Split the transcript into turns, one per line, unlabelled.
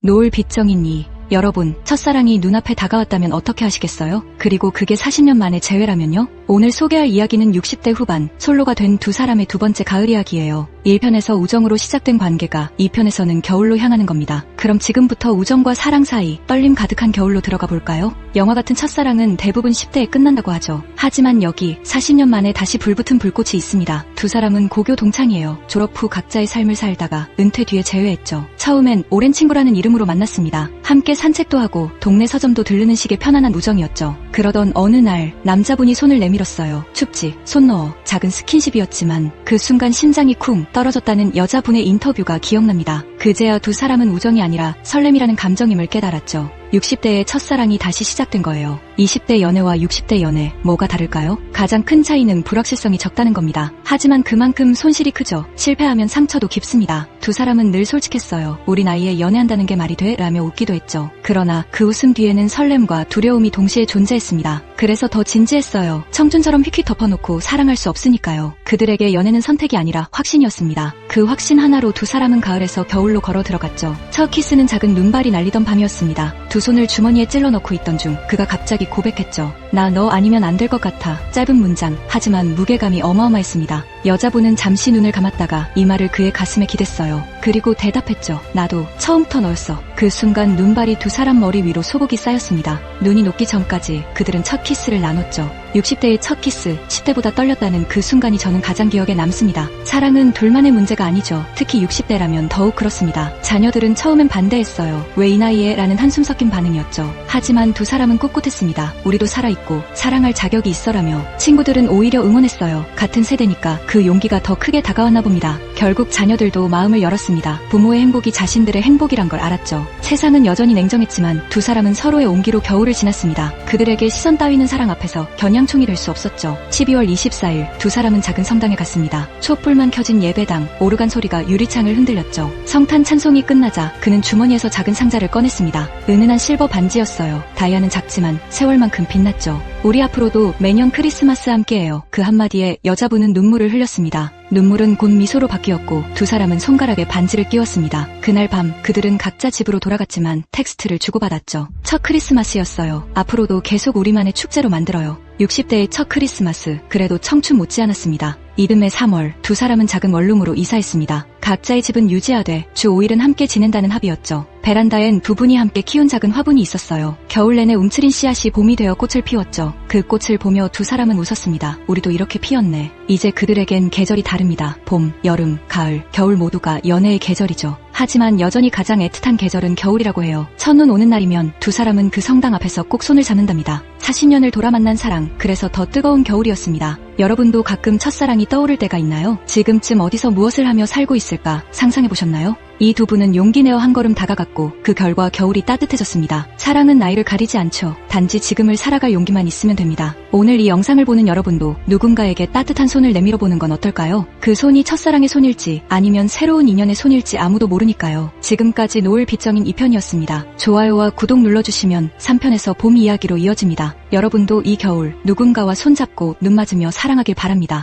노을 빗정이니 여러분, 첫사랑이 눈앞에 다가왔다면 어떻게 하시겠어요? 그리고 그게 40년 만에 재회라면요? 오늘 소개할 이야기는 60대 후반, 솔로가 된 두 사람의 두 번째 가을 이야기예요. 1편에서 우정으로 시작된 관계가 2편에서는 겨울로 향하는 겁니다. 그럼 지금부터 우정과 사랑 사이 떨림 가득한 겨울로 들어가 볼까요? 영화 같은 첫사랑은 대부분 10대에 끝난다고 하죠. 하지만 여기 40년 만에 다시 불붙은 불꽃이 있습니다. 두 사람은 고교 동창이에요. 졸업 후 각자의 삶을 살다가 은퇴 뒤에 재회했죠. 처음엔 오랜 친구라는 이름으로 만났습니다. 함께 산책도 하고 동네 서점도 들르는 식의 편안한 우정이었죠. 그러던 어느 날 남자분이 손을 내밀 었어요. 춥지, 손 넣어. 작은 스킨십이었지만 그 순간 심장이 쿵 떨어졌다는 여자분의 인터뷰가 기억납니다. 그제야 두 사람은 우정이 아니라 설렘이라는 감정임을 깨달았죠. 60대의 첫사랑이 다시 시작된 거예요. 20대 연애와 60대 연애, 뭐가 다를까요? 가장 큰 차이는 불확실성이 적다는 겁니다. 하지만 그만큼 손실이 크죠. 실패하면 상처도 깊습니다. 두 사람은 늘 솔직했어요. 우리 나이에 연애한다는 게 말이 돼? 라며 웃기도 했죠. 그러나 그 웃음 뒤에는 설렘과 두려움이 동시에 존재했습니다. 그래서 더 진지했어요. 청춘처럼 휙휙 덮어놓고 사랑할 수 없으니까요. 그들에게 연애는 선택이 아니라 확신이었습니다. 그 확신 하나로 두 사람은 가을에서 겨울로 걸어 들어갔죠. 첫 키스는 작은 눈발이 날리던 밤이었습니다. 두 손을 주머니에 찔러 넣고 있던 중 그가 갑자기 고백했죠. 나 너 아니면 안 될 것 같아. 짧은 문장. 하지만 무게감이 어마어마했습니다. 여자분은 잠시 눈을 감았다가 이 말을 그의 가슴에 기댔어요. 그리고 대답했죠. 나도 처음부터 너였어. 그 순간 눈발이 두 사람 머리 위로 소복이 쌓였습니다. 눈이 녹기 전까지 그들은 첫 키스를 나눴죠. 60대의 첫 키스, 10대보다 떨렸다는 그 순간이 저는 가장 기억에 남습니다. 사랑은 둘만의 문제가 아니죠. 특히 60대라면 더욱 그렇습니다. 자녀들은 처음엔 반대했어요. 왜 이 나이에? 라는 한숨 섞인 반응이었죠. 하지만 두 사람은 꿋꿋했습니다. 우리도 살아있고 사랑할 자격이 있어라며 친구들은 오히려 응원했어요. 같은 세대니까 그 용기가 더 크게 다가왔나 봅니다. 결국 자녀들도 마음을 열었습니다. 부모의 행복이 자신들의 행복이란 걸 알았죠. 세상은 여전히 냉정했지만 두 사람은 서로의 온기로 겨울을 지났습니다. 그들에게 시선 따위는 사랑 앞에서 겨냥총이 될 수 없었죠. 12월 24일 두 사람은 작은 성당에 갔습니다. 촛불만 켜진 예배당, 오르간 소리가 유리창을 흔들렸죠. 성탄 찬송이 끝나자 그는 주머니에서 작은 상자를 꺼냈습니다. 은은한 실버 반지였어요. 다이아는 작지만 세월만큼 빛났죠. 우리 앞으로도 매년 크리스마스 함께해요. 그 한마디에 여자분은 눈물을 흘렸습니다. 눈물은 곧 미소로 바뀌었고 두 사람은 손가락에 반지를 끼웠습니다. 그날 밤 그들은 각자 집으로 돌아갔지만 텍스트를 주고받았죠. 첫 크리스마스였어요. 앞으로도 계속 우리만의 축제로 만들어요. 60대의 첫 크리스마스, 그래도 청춘 못지않았습니다. 이듬해 3월, 두 사람은 작은 원룸으로 이사했습니다. 각자의 집은 유지하되 주 5일은 함께 지낸다는 합의였죠. 베란다엔 두 분이 함께 키운 작은 화분이 있었어요. 겨울 내내 움츠린 씨앗이 봄이 되어 꽃을 피웠죠. 그 꽃을 보며 두 사람은 웃었습니다. 우리도 이렇게 피었네. 이제 그들에겐 계절이 다릅니다. 봄, 여름, 가을, 겨울 모두가 연애의 계절이죠. 하지만 여전히 가장 애틋한 계절은 겨울이라고 해요. 첫눈 오는 날이면 두 사람은 그 성당 앞에서 꼭 손을 잡는답니다. 40년을 돌아 만난 사랑, 그래서 더 뜨거운 겨울이었습니다. 여러분도 가끔 첫사랑이 떠오를 때가 있나요? 지금쯤 어디서 무엇을 하며 살고 있을까 상상해 보셨나요? 이 두 분은 용기 내어 한 걸음 다가갔고 그 결과 겨울이 따뜻해졌습니다. 사랑은 나이를 가리지 않죠. 단지 지금을 살아갈 용기만 있으면 됩니다. 오늘 이 영상을 보는 여러분도 누군가에게 따뜻한 손을 내밀어 보는 건 어떨까요? 그 손이 첫사랑의 손일지 아니면 새로운 인연의 손일지 아무도 모르니까요. 지금까지 노을 빗정인 2편이었습니다. 좋아요와 구독 눌러주시면 3편에서 봄 이야기로 이어집니다. 여러분도 이 겨울 누군가와 손잡고 눈 맞으며 사랑하길 바랍니다.